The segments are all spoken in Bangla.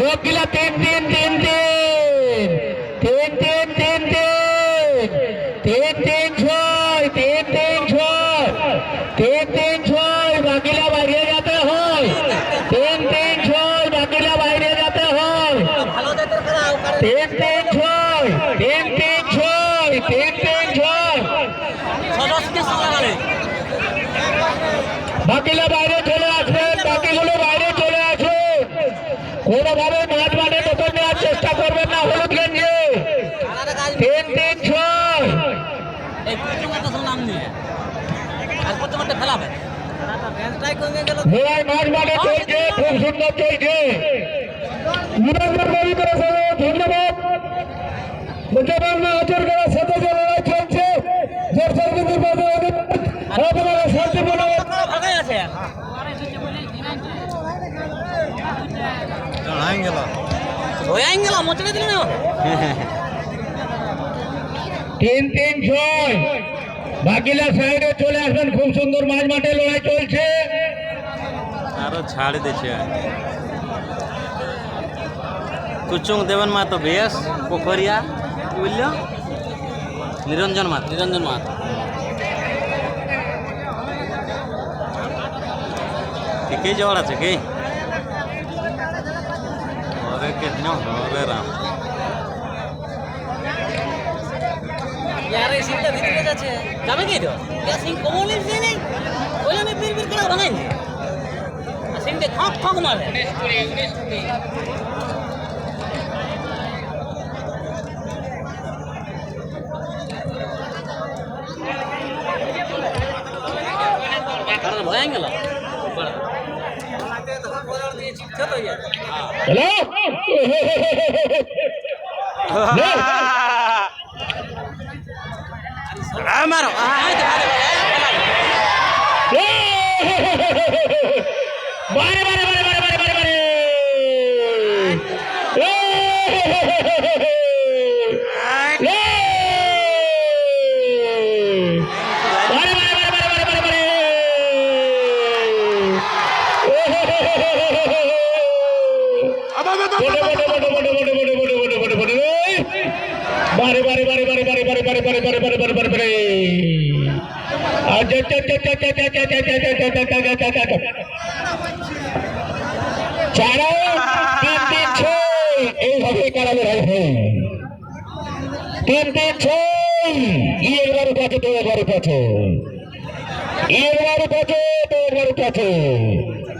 লোকগুলা তিন তিন তিন তিন তিন তিন তিন তিন তিন তিন ছয় তিন তিন ছয় তিন তিন ছয় বাকিলা বাইরে যেতে হয় তিন তিন ছয় বাকিলা বাইরে যেতে হয় তিন তিন ছয় তিন তিন ছয় তিন তিন ছয় বাকিলা বাইরে চলে আসবেন বাকিগুলো বাইরে চলে আসুন কোনোভাবে মাঠ মাঠে নতুন নেওয়ার চেষ্টা করবেন না হলুদ গেঞ্জি। তিন তিন ছয়। মাঠ মাঠে চলছে খুব সুন্দর চলছে। ধন্যবাদ। আচর করার সাথে তিন তিন ছয়। বাকিলা সাইডে চলে আসবেন খুব সুন্দর মাঝ মাঠে লড়াই চলছে। আরও ছাড় দিছে। কুচুং দেবন মাতো বেশ পোখরিয়া কি বলল নিরঞ্জন মাত নিরঞ্জন মাত ঠিকই জোড় আছে কি? કેટલો હવે રામ યાર એ સીટા ભીતરે જ છે તમે કી દો યા સિંગ કોમોલી છે નહીં ઓલા મે પીર પીર કરા ભગાઈ ને આ સિંગ દે ખોખ ખોખ મારે ભગાઈ ગયેલા चलो मारो। बारे বারে বারে বারে বারে বারে বারে বারে বারে বারে বারে বারে বারে আচ্ছা আচ্ছা আচ্ছা আচ্ছা আচ্ছা আচ্ছা আচ্ছা আচ্ছা আচ্ছা আচ্ছা আচ্ছা ছয় এইভাবে কারালে হয় তিন তিন ছয় ইয়ের বারো কাছে তোর বারো কাছে ইয়ের বারো তোর বারো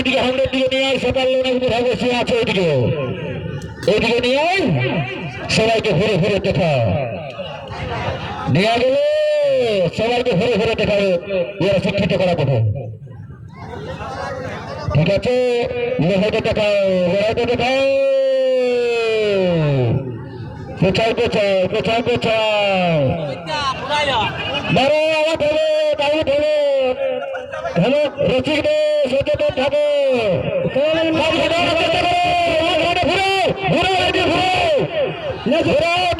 ওইদিকে হান্ড্রেড দিকে নিয়ে আয়, সকাল বসে আছে ওইদিকে ওইদিকে নিয়ে সবাইকে ঘুরে ঘুরে দেখা। গেলে সবাইকে ঘুরে ঘুরে দেখাবে শিক্ষিত করা কথা ঠিক আছে? লড়াইতে দেখাও দেখাও রসিক ठाबो कोलन भाग हटा के ठाबो घुरो घुरो घुरो घुरो ये घुरो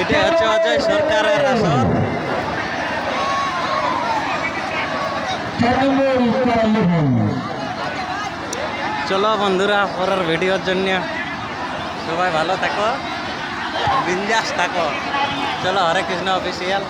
এটা হচ্ছে অজয় সরকারের আসর। চলো বন্ধুরা পরের ভিডিওর জন্য। সবাই ভালো থাকো বিন্দাস থাকো। চলো হরে কৃষ্ণ অফিসিয়াল